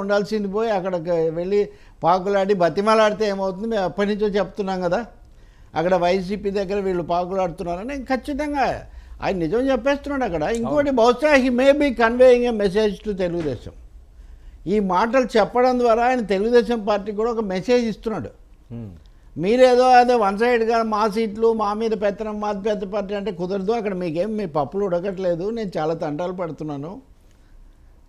ఉండాల్సింది పోయి అక్కడికి వెళ్ళి పాకులాడి బతిమలాడితే ఏమవుతుంది? మేము ఎప్పటి నుంచో చెప్తున్నాం కదా. అక్కడ వైసీపీ దగ్గర వీళ్ళు పాకులాడుతున్నారని ఖచ్చితంగా ఆయన నిజం చెప్పేస్తున్నాడు అక్కడ. ఇంకోటి బహుశా he may be conveying a message to Telugu Desam. ఈ మాటలు చెప్పడం ద్వారా ఆయన తెలుగుదేశం పార్టీకి కూడా ఒక మెసేజ్ ఇస్తున్నాడు. మీరేదో అదే వన్ సైడ్గా మా సీట్లు మా మీద పెత్తనం మా పెద్ద పార్టీ అంటే కుదరదు. అక్కడ మీకేం మీ పప్పులు ఉడకట్లేదు. నేను చాలా తంటాలు పడుతున్నాను.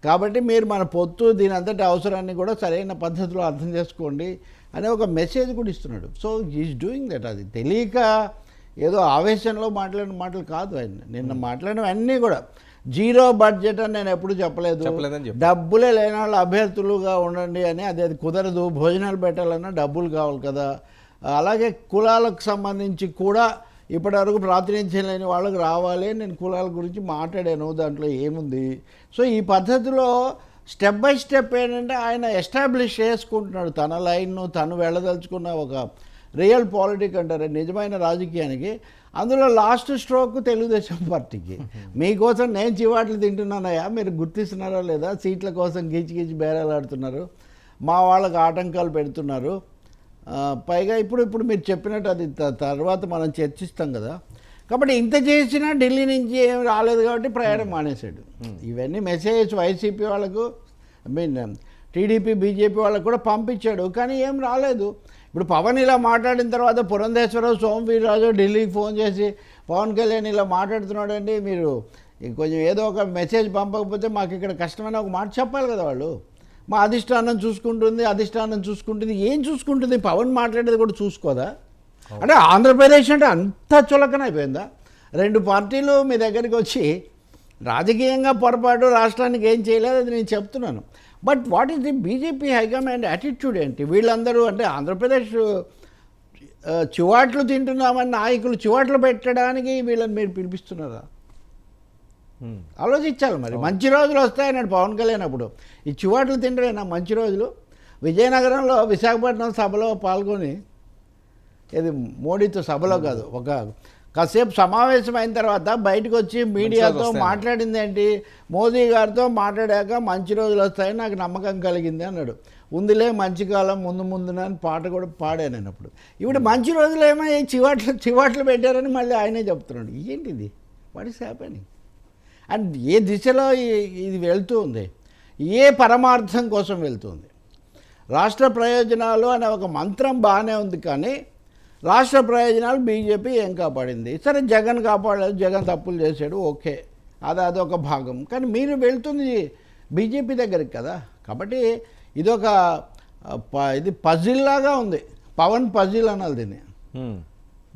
కాబట్టి మీరు మన పొత్తు దీని అంతటి అవసరాన్ని కూడా సరైన పద్ధతిలో అర్థం చేసుకోండి అనే ఒక మెసేజ్ కూడా ఇస్తున్నాడు. సో ఈజ్ డూయింగ్ దట్ అది తెలియక ఏదో ఆవేశంలో మాట్లాడిన మాటలు కాదు ఆయన. నిన్న మాట్లాడినవి అన్నీ కూడా. జీరో బడ్జెట్ అని నేను ఎప్పుడు చెప్పలేదు. డబ్బులే లేని వాళ్ళు అభ్యర్థులుగా ఉండండి అని అది అది కుదరదు భోజనాలు పెట్టాలన్నా డబ్బులు కావాలి కదా. అలాగే కులాలకు సంబంధించి కూడా ఇప్పటివరకు ప్రాతినిధ్యం లేని వాళ్ళకి రావాలి నేను కులాల గురించి మాట్లాడాను దాంట్లో ఏముంది? సో ఈ పద్ధతిలో స్టెప్ బై స్టెప్ ఏంటంటే ఆయన ఎస్టాబ్లిష్ చేసుకుంటున్నాడు. తన లైన్ను తను వెళ్ళదలుచుకున్న ఒక రియల్ పాలిటిక్ అంటారు నిజమైన రాజకీయానికి. అందులో లాస్ట్ స్ట్రోక్ తెలుగుదేశం పార్టీకి. మీకోసం నేను చివాట్లు తింటున్నానయ్యా మీరు గుర్తిస్తున్నారా లేదా? సీట్ల కోసం గీచి గీచి బేరాలు ఆడుతున్నారు. మా వాళ్ళకి ఆటంకాలు పెడుతున్నారు. పైగా ఇప్పుడు ఇప్పుడు మీరు చెప్పినట్టు అది తర్వాత మనం చర్చిస్తాం కదా. కాబట్టి ఇంత చేసినా ఢిల్లీ నుంచి ఏం రాలేదు కాబట్టి ప్రయాణం మానేశాడు. ఇవన్నీ మెసేజ్ వైసీపీ వాళ్ళకు ఐ మీన్ టీడీపీ బీజేపీ వాళ్ళకు కూడా పంపించాడు. కానీ ఏం రాలేదు. ఇప్పుడు పవన్ ఇలా మాట్లాడిన తర్వాత పురంధేశ్వరరావు సోమవీర్రాజు ఢిల్లీకి ఫోన్ చేసి పవన్ కళ్యాణ్ ఇలా మాట్లాడుతున్నాడండి మీరు కొంచెం ఏదో ఒక మెసేజ్ పంపకపోతే మాకు ఇక్కడ కష్టమైన ఒక మాట చెప్పాలి కదా వాళ్ళు. మా అధిష్టానం చూసుకుంటుంది అధిష్టానం చూసుకుంటుంది ఏం చూసుకుంటుంది? పవన్ మాట్లాడేది కూడా చూసుకోదా? అంటే ఆంధ్రప్రదేశ్ అంటే అంత చులకన అయిపోయిందా రెండు పార్టీలు మీ దగ్గరికి వచ్చి రాజకీయంగా పొరపాటు రాష్ట్రానికి ఏం చేయలేదు అది నేను చెప్తున్నాను. But what is the BJP high command attitude ఏంటి? వీళ్ళందరూ అంటే ఆంధ్రప్రదేశ్ చివాట్లు తింటున్నామని నాయకులు చివాట్లు పెట్టడానికి వీళ్ళని మీరు పిలిపిస్తున్నారా. ఆలోచించాలి మరి. మంచి రోజులు వస్తాయన్నాడు పవన్ కళ్యాణ్ అప్పుడు. ఈ చివాట్లు తింటారేనా మంచి రోజులు. విజయనగరంలో విశాఖపట్నం సభలో పాల్గొని ఇది మోడీతో సభలో కాదు ఒక కాసేపు సమావేశం అయిన తర్వాత బయటకు వచ్చి మీడియాతో. మాట్లాడింది ఏంటి? మోదీ గారితో మాట్లాడాక మంచి రోజులు వస్తాయని నాకు నమ్మకం కలిగింది అన్నాడు. ఉందిలే మంచి కాలం ముందు ముందున అని పాట కూడా పాడాను నేను అప్పుడు. ఇప్పుడు మంచి రోజులు ఏమో చివాట్లు చివాట్లు పెట్టారని మళ్ళీ ఆయనే చెప్తున్నాడు. ఏంటిది? వాట్ ఈస్ హ్యాపెనింగ్ అండ్ ఏ దిశలో ఇది వెళ్తూ ఉంది ఏ పరమార్థం కోసం వెళ్తుంది రాష్ట్ర ప్రయోజనాలు అనే ఒక మంత్రం బాగానే ఉంది కానీ రాష్ట్ర ప్రయోజనాలు బీజేపీ ఏం కాపాడింది? సరే జగన్ కాపాడలేదు జగన్ తప్పులు చేశాడు ఓకే. అది అదొక భాగం. కానీ మీరు వెళ్తుంది బీజేపీ దగ్గరికి కదా. కాబట్టి ఇదొక ఇది పజిల్ లాగా ఉంది. పవన్ పజిల్ అనాలి దీన్ని.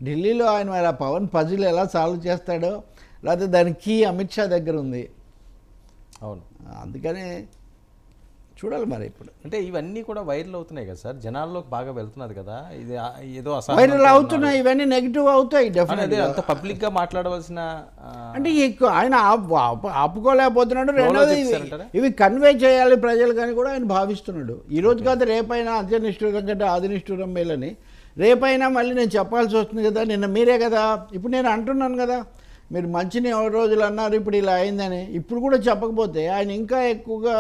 ఢిల్లీలో ఆయన మరి ఆ పవన్ పజిల్ ఎలా సాల్వ్ చేస్తాడో లేకపోతే దాని కీ అమిత్ షా దగ్గర ఉంది. అవును. అందుకనే చూడాలి మరి ఇప్పుడు. అంటే ఇవన్నీ కూడా వైరల్ అవుతున్నాయి కదా సార్. జనాల్లోకి బాగా వెళ్తున్నది కదా. ఇది ఏదో వైరల్. అవుతున్నాయి ఇవన్నీ నెగిటివ్ అవుతాయి డెఫినెట్గా అంత పబ్లిక్గా మాట్లాడవలసిన అంటే ఎక్కువ ఆయన ఆపు- ఆపు- ఆపుకోలేకపోతున్నాడు. రెండోది? ఇవి కన్వే చేయాలి ప్రజలు కానీ కూడా ఆయన భావిస్తున్నాడు. ఈ రోజు కాదు రేపైనా అంత్యనిష్ఠూరం కంటే ఆదినిష్ఠూరం మేలని. రేపైనా మళ్ళీ నేను చెప్పాల్సి వస్తుంది కదా. నిన్న మీరే కదా. ఇప్పుడు నేను అంటున్నాను కదా. మీరు మంచిని రోజులు అన్నారు ఇప్పుడు ఇలా అయిందని. ఇప్పుడు కూడా చెప్పకపోతే ఆయన ఇంకా ఎక్కువగా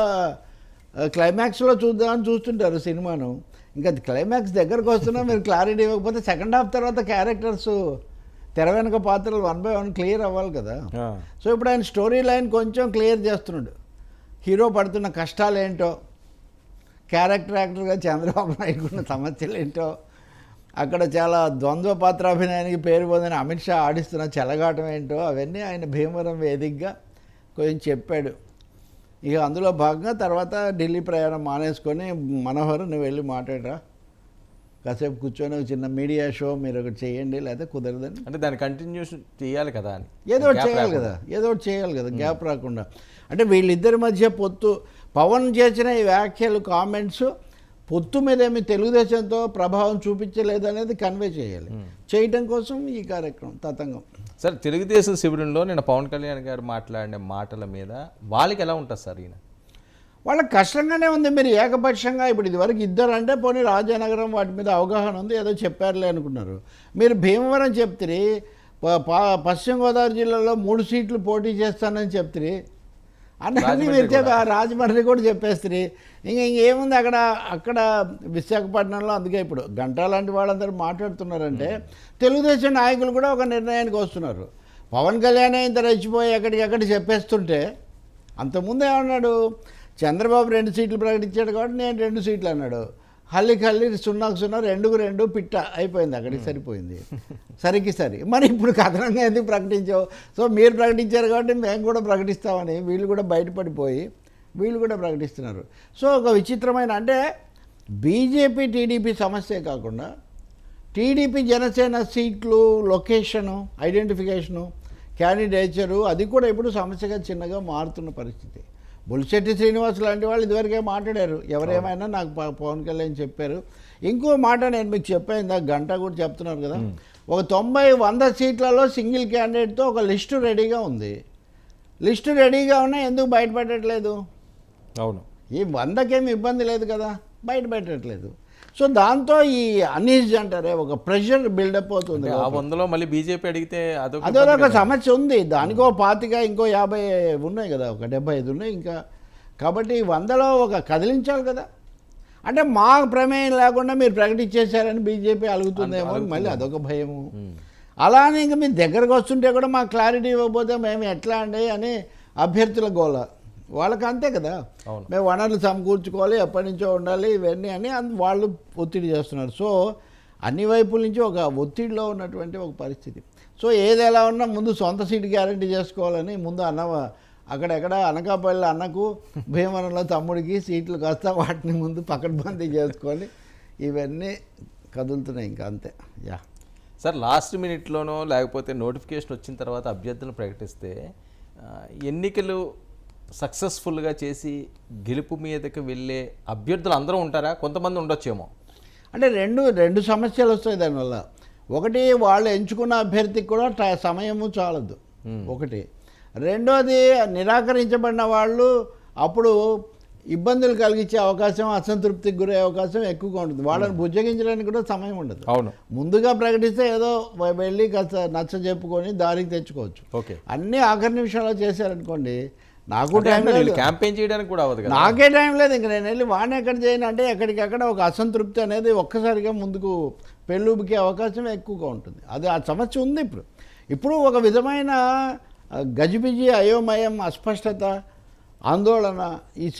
క్లైమాక్స్లో చూద్దామని చూస్తుంటారు సినిమాను. ఇంకా క్లైమాక్స్ దగ్గరకు వస్తున్నా మీరు క్లారిటీ ఇవ్వకపోతే సెకండ్ హాఫ్ తర్వాత క్యారెక్టర్స్ తెర వెనక పాత్రలు వన్ బై వన్ క్లియర్ అవ్వాలి కదా. సో ఇప్పుడు ఆయన స్టోరీ లైన్ కొంచెం క్లియర్ చేస్తున్నాడు. హీరో పడుతున్న కష్టాలు ఏంటో క్యారెక్టర్ యాక్టర్గా చంద్రబాబు నాయుడు ఉన్న సమస్యలు ఏంటో అక్కడ చాలా ద్వంద్వ పాత్రాభినయానికి పేరు పొందిన అమిత్ షా ఆడిస్తున్న చెలగాటం ఏంటో అవన్నీ ఆయన భీమవరం వేదికగా కొంచెం చెప్పాడు. ఇక అందులో భాగంగా తర్వాత ఢిల్లీ ప్రయాణం మానేసుకొని మనోహర్ నువ్వు వెళ్ళి మాట్లాడరా. కాసేపు కూర్చొని ఒక చిన్న మీడియా షో మీరు ఒకటి చేయండి లేకపోతే కుదరదని. అంటే దాన్ని కంటిన్యూషన్ చేయాలి కదా అని. ఏదో ఒకటి చేయాలి. కదా ఏదో ఒకటి చేయాలి కదా గ్యాప్ రాకుండా. అంటే వీళ్ళిద్దరి మధ్య పొత్తు పవన్ చేసిన ఈ వ్యాఖ్యలు కామెంట్స్ పొత్తు మీద ఏమి తెలుగుదేశంతో ప్రభావం చూపించలేదు అనేది కన్వే చేయాలి చేయటం కోసం ఈ కార్యక్రమం తతంగం. సార్ తెలుగుదేశం శిబిరంలో నేను పవన్ కళ్యాణ్ గారు మాట్లాడిన మాటల మీద వాళ్ళకి ఎలా ఉంటుంది సార్ ఈయన? వాళ్ళకి కష్టంగానే ఉంది. మీరు ఏకపక్షంగా ఇప్పుడు ఇదివరకు ఇద్దరు అంటే పోనీ రాజానగరం వాటి మీద అవగాహన ఉంది ఏదో చెప్పారులే అనుకున్నారు. మీరు భీమవరం చెప్తే పశ్చిమ గోదావరి జిల్లాలో మూడు సీట్లు పోటీ చేస్తానని చెప్తే అన్ని రాజమండ్రి కూడా. చెప్పేస్తుంది ఇంక ఇంకేముంది అక్కడ అక్కడ విశాఖపట్నంలో అందుకే ఇప్పుడు గంటా లాంటి వాళ్ళందరూ మాట్లాడుతున్నారంటే తెలుగుదేశం నాయకులు కూడా ఒక నిర్ణయానికి వస్తున్నారు. పవన్ కళ్యాణ్ ఇంత రెచ్చిపోయి ఎక్కడికి ఎక్కడ చెప్పేస్తుంటే అంతకుముందు ఏమన్నాడు? చంద్రబాబు రెండు సీట్లు ప్రకటించాడు కాబట్టి నేను రెండు సీట్లు అన్నాడు. హల్లికి హల్లి సున్నాకు సున్నా రెండుకు రెండు పిట్ట అయిపోయింది అక్కడికి సరిపోయింది. సరికి సరి. మరి ఇప్పుడు కథనంగా ఎందుకు ప్రకటించావు? సో మీరు ప్రకటించారు కాబట్టి మేము కూడా ప్రకటిస్తామని వీళ్ళు కూడా బయటపడిపోయి వీళ్ళు కూడా ప్రకటిస్తున్నారు. సో ఒక విచిత్రమైన అంటే బీజేపీ టీడీపీ సమస్యే కాకుండా టీడీపీ జనసేన సీట్లు లొకేషను ఐడెంటిఫికేషను క్యాండిడేచరు అది కూడా ఇప్పుడు సమస్యగా చిన్నగా మారుతున్న పరిస్థితి. బుల్శెట్టి శ్రీనివాస్ లాంటి వాళ్ళు ఇదివరకే మాట్లాడారు. ఎవరేమైనా నాకు పవన్ కళ్యాణ్ చెప్పారు. ఇంకో మాట నేను మీకు చెప్పాను ఇందాక గంట కూడా చెప్తున్నారు కదా. ఒక తొంభై వంద సీట్లలో సింగిల్ క్యాండిడేట్తో ఒక లిస్టు రెడీగా ఉంది. లిస్టు రెడీగా ఉన్నా ఎందుకు బయటపెట్టట్లేదు? అవును. ఈ వందకేమి ఇబ్బంది లేదు కదా. బయట పెట్టట్లేదు సో దాంతో ఈ అనీజ్ అంటారే ఒక ప్రెషర్ బిల్డప్ అవుతుంది ఆ వందలో మళ్ళీ బీజేపీ అడిగితే అదొక అదో ఒక సమస్య ఉంది. దానికో పాతిక ఇంకో యాభై ఉన్నాయి కదా ఒక డెబ్బై ఐదు ఉన్నాయి ఇంకా. కాబట్టి వందలో ఒక కదిలించాలి కదా. అంటే మా ప్రమేయం లేకుండా మీరు ప్రకటించేశారని బీజేపీ అలుగుతుందేమో మళ్ళీ అదొక భయము. అలానే ఇంకా మీ దగ్గరకు వస్తుంటే కూడా మాకు క్లారిటీ ఇవ్వకపోతే మేము ఎట్లా అండి అని అభ్యర్థుల గోల. వాళ్ళకి అంతే కదా. మేము వనరులు సమకూర్చుకోవాలి ఎప్పటి నుంచో ఉండాలి ఇవన్నీ అని వాళ్ళు ఒత్తిడి చేస్తున్నారు. సో అన్ని వైపుల నుంచి ఒక ఒత్తిడిలో ఉన్నటువంటి ఒక పరిస్థితి. సో ఏది ఎలా ఉన్నా ముందు సొంత సీటు గ్యారంటీ చేసుకోవాలని ముందు అన్న అక్కడెక్కడ అనకాపల్లి అన్నకు భీమవరంలో తమ్ముడికి సీట్లు కాస్త వాటిని ముందు పకడ్బందీ చేసుకొని ఇవన్నీ కదులుతున్నాయి ఇంకా అంతే. యా. సార్ లాస్ట్ మినిట్లోనో లేకపోతే నోటిఫికేషన్ వచ్చిన తర్వాత అభ్యర్థులను ప్రకటిస్తే ఎన్నికలు సక్సెస్ఫుల్గా చేసి గెలుపు మీదకి వెళ్ళే అభ్యర్థులు అందరూ ఉంటారా? కొంతమంది ఉండొచ్చేమో. అంటే రెండు రెండు సమస్యలు వస్తాయి దానివల్ల. ఒకటి వాళ్ళు ఎంచుకున్న అభ్యర్థికి కూడా ట- సమయము చాలదు. ఒకటి. రెండోది నిరాకరించబడిన వాళ్ళు అప్పుడు ఇబ్బందులు కలిగించే అవకాశం అసంతృప్తికి గురే అవకాశం ఎక్కువగా ఉంటుంది. వాళ్ళని బుజ్జగించడానికి కూడా సమయం ఉండదు. అవును. ముందుగా ప్రకటిస్తే ఏదో వెళ్ళి కాస్త నచ్చ చెప్పుకొని దారికి తెచ్చుకోవచ్చు. ఓకే. అన్నీ ఆఖరి నిమిషాల్లో చేశారనుకోండి నాకు టైం లేదు. క్యాంపెయిన్ చేయడానికి కూడా అవ్వదు నాకే టైం లేదు ఇంక నేను వెళ్ళి వాడిని ఎక్కడ చేయను అంటే ఎక్కడికక్కడ ఒక అసంతృప్తి అనేది ఒక్కసారిగా ముందుకు పెళ్ళుబికే అవకాశం ఎక్కువగా ఉంటుంది. అది ఆ సమస్య ఉంది ఇప్పుడు. ఇప్పుడు ఒక విధమైన గజిబిజి అయోమయం అస్పష్టత ఆందోళన ఈ